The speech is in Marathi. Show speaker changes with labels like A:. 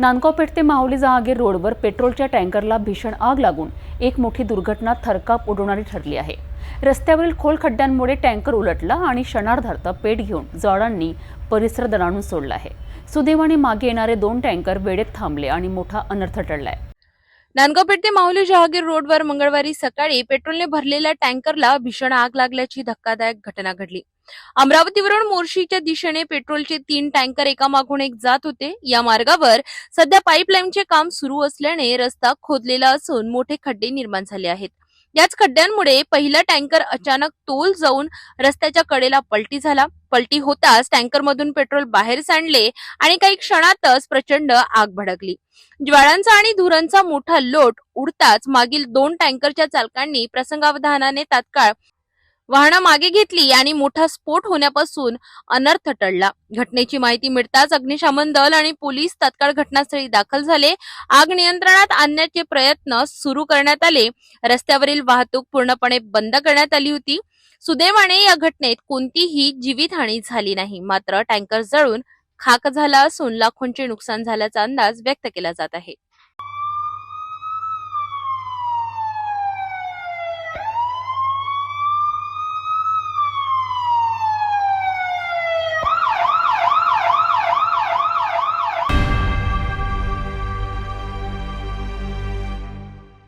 A: नांदगाव पेठ ते माहुली जहागीर रोडवर पेट्रोलच्या टँकरला भीषण आग लागून एक मोठी दुर्घटना थरकाप उडवणारी ठरली आहे. रस्त्यावरील खोल खड्ड्यांमुळे टँकर उलटला आणि क्षणार्धार्थ पेट घेऊन जळांनी परिसर दणाणून सोडला आहे. सुदैवाने मागे येणारे दोन टँकर वेळेत थांबले आणि मोठा अनर्थ टळलाय.
B: नांदगाव पेठ ते माहुली जहागीर रोडवर मंगळवारी सकाळी पेट्रोलने भरलेल्या टँकरला भीषण आग लागल्याची धक्कादायक घटना घडली. अमरावतीवरून मोर्शीच्या दिशेने पेट्रोलचे तीन टँकर एकामागून एक जात होते. या मार्गावर सध्या पाईपलाईनचे काम सुरू असल्याने रस्ता खोदलेला असून मोठे खड्डे निर्माण झाले आहेत. याच खड्ड्यांमुळे पहिला टँकर अचानक तोल जाऊन रस्त्याच्या कडेला पलटी झाला. पलटी होताच टँकरमधून पेट्रोल बाहेर सांडले आणि काही क्षणातच प्रचंड आग भडकली. ज्वाळांचा आणि धुरांचा मोठा लोट उडताच मागील दोन टँकरच्या चालकांनी प्रसंगावधानाने तात्काळ वाहनं मागे घेतली आणि मोठा स्फोट होण्यापासून अनर्थ टळला. घटनेची माहिती मिळताच अग्निशमन दल आणि पोलीस तत्काळ घटनास्थळी दाखल झाले. आग नियंत्रणात आणण्याचे प्रयत्न सुरू करण्यात आले. रस्त्यावरील वाहतूक पूर्णपणे बंद करण्यात आली होती. सुदैवाने या घटनेत कोणतीही जीवितहानी झाली नाही. मात्र टँकर जळून खाक झाला असून लाखोंचे नुकसान झाल्याचा अंदाज व्यक्त केला जात आहे.